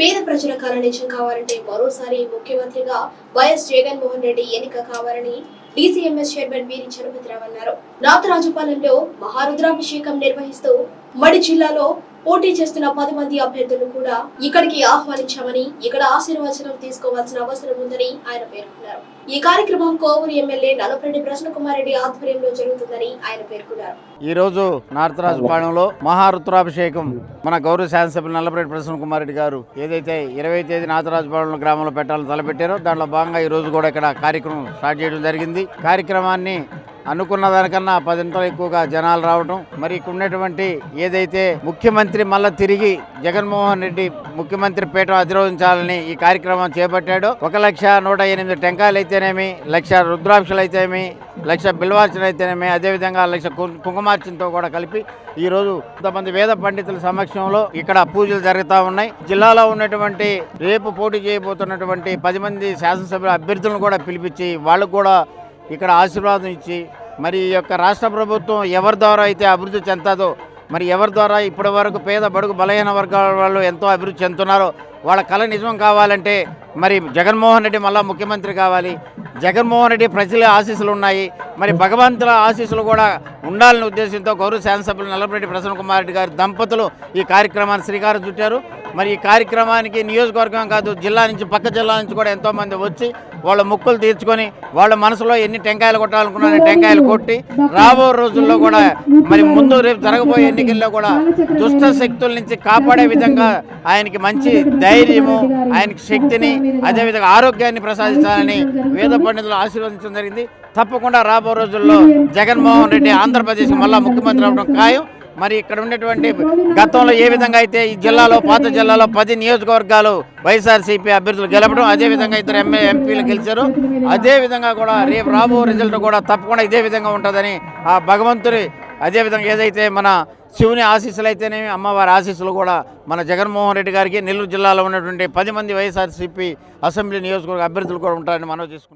పేద ప్రజల కళ నిజం కావాలంటే మరోసారి ముఖ్యమంత్రిగా వైఎస్ జగన్మోహన్ రెడ్డి ఎన్నిక కావాలని డిసిఎంఎస్ చైర్మన్ వీరి చలపతిరావు అన్నారు. నాథరాజుపాలెంలో మహారుద్రాభిషేకం నిర్వహిస్తూ మడి జిల్లాలో పోటీ చేస్తున్న పది మంది అభ్యర్థులను కూడా ఇక్కడికి ఆహ్వానించామని ఇక్కడ ఆశీర్వచనం తీసుకోవాల్సిన అవసరం ఉందని ఆయన పేర్కొన్నారు. ఈ కార్యక్రమం కోవూరు ఎమ్మెల్యే నలపరెడ్డి ప్రసన్నకుమార్ రెడ్డి ఆధ్వర్యంలో జరుగుతుందని ఆయన పేర్కొన్నారు. ఈ ఈరోజు నారతరాజుపాలెంలో మహారుద్రాభిషేకం మన గౌరవ శాసనసభ్యులు నల్లపరెడ్డి ప్రసన్న కుమార్ రెడ్డి గారు ఏదైతే ఇరవై తేదీ నారతరాజుపాలెం గ్రామంలో పెట్టాలని తలపెట్టారో దాంట్లో భాగంగా ఈ రోజు కూడా ఇక్కడ కార్యక్రమం స్టార్ట్ చేయడం జరిగింది. కార్యక్రమాన్ని అనుకున్న దానికన్నా పదింతలు ఎక్కువగా జనాలు రావడం మరి ఇక్కడ ఉన్నటువంటి ఏదైతే ముఖ్యమంత్రి మళ్ళా తిరిగి జగన్మోహన్ రెడ్డి ముఖ్యమంత్రి పీఠం అధిరోహించాలని ఈ కార్యక్రమం చేపట్టాడు. ఒక లక్ష నూట ఎనిమిది టెంకాయలు అయితేనేమి లక్ష రుద్రాక్షలు అయితేనేమి లక్ష బిల్వార్చన అయితేనేమి అదేవిధంగా లక్ష కు- కుంకుమార్చనతో కూడా కలిపి ఈ రోజు కొంతమంది వేద పండితుల సమక్షంలో ఇక్కడ పూజలు జరుగుతూ ఉన్నాయి. జిల్లాలో ఉన్నటువంటి రేపు పోటీ చేయబోతున్నటువంటి పది మంది శాసనసభ్యుల అభ్యర్థులను కూడా పిలిపించి వాళ్ళకు కూడా ఇక్కడ ఆశీర్వాదం ఇచ్చి మరి ఈ యొక్క రాష్ట్ర ప్రభుత్వం ఎవరి ద్వారా అయితే అభివృద్ధి చెందుతుందో మరి ఎవరి ద్వారా ఇప్పటి వరకు పేద బడుగు బలహీన వర్గాల వాళ్ళు ఎంతో అభివృద్ధి చెందుతున్నారో వాళ్ళ కళ నిజం కావాలంటే మరి జగన్మోహన్ రెడ్డి మళ్ళా ముఖ్యమంత్రి కావాలి. జగన్మోహన్ రెడ్డి ప్రజల ఆశీస్సులు ఉన్నాయి. మరి భగవంతుల ఆశీస్సులు కూడా ఉండాలనే ఉద్దేశంతో గౌరవ శాసనసభ్యులు నల్లపరెడ్డి ప్రసన్న కుమార్ రెడ్డి గారి దంపతులు ఈ కార్యక్రమాన్ని శ్రీకారం చుట్టారు. మరి ఈ కార్యక్రమానికి నియోజకవర్గం కాదు జిల్లా నుంచి పక్క జిల్లా నుంచి కూడా ఎంతోమంది వచ్చి వాళ్ళ ముక్కులు తీర్చుకొని వాళ్ళ మనసులో ఎన్ని టెంకాయలు కొట్టాలనుకున్నా టెంకాయలు కొట్టి రాబో రోజుల్లో కూడా మరి ముందు రేపు జరగబోయే ఎన్నికల్లో కూడా దుష్ట శక్తుల నుంచి కాపాడే విధంగా ఆయనకి మంచి ధైర్యము ఆయనకి శక్తిని అదేవిధంగా ఆరోగ్యాన్ని ప్రసాదించాలని వేద పండితులు ఆశీర్వదించడం జరిగింది. తప్పకుండా రాబో రోజుల్లో జగన్మోహన్ రెడ్డి ఆంధ్రప్రదేశ్ మళ్ళా ముఖ్యమంత్రి అవడం ఖాయం. మరి ఇక్కడ ఉన్నటువంటి గతంలో ఏ విధంగా అయితే ఈ జిల్లాలో పాత జిల్లాలో పది నియోజకవర్గాలు వైఎస్ఆర్సీపీ అభ్యర్థులు గెలపడం అదే విధంగా ఇద్దరు ఎంఏ ఎంపీలు గెలిచారు. అదేవిధంగా కూడా రేపు రాబో రిజల్ట్ కూడా తప్పకుండా ఇదే విధంగా ఉంటుందని ఆ భగవంతుడి అదే విధంగా ఏదైతే మన శివుని ఆశీస్సులు అయితేనేమి అమ్మవారి ఆశీస్సులు కూడా మన జగన్మోహన్ రెడ్డి గారికి నెల్లూరు జిల్లాలో ఉన్నటువంటి పది మంది వైఎస్ఆర్సీపీ అసెంబ్లీ నియోజకవర్గ అభ్యర్థులు కూడా ఉంటారని మనం చేసుకుంటాం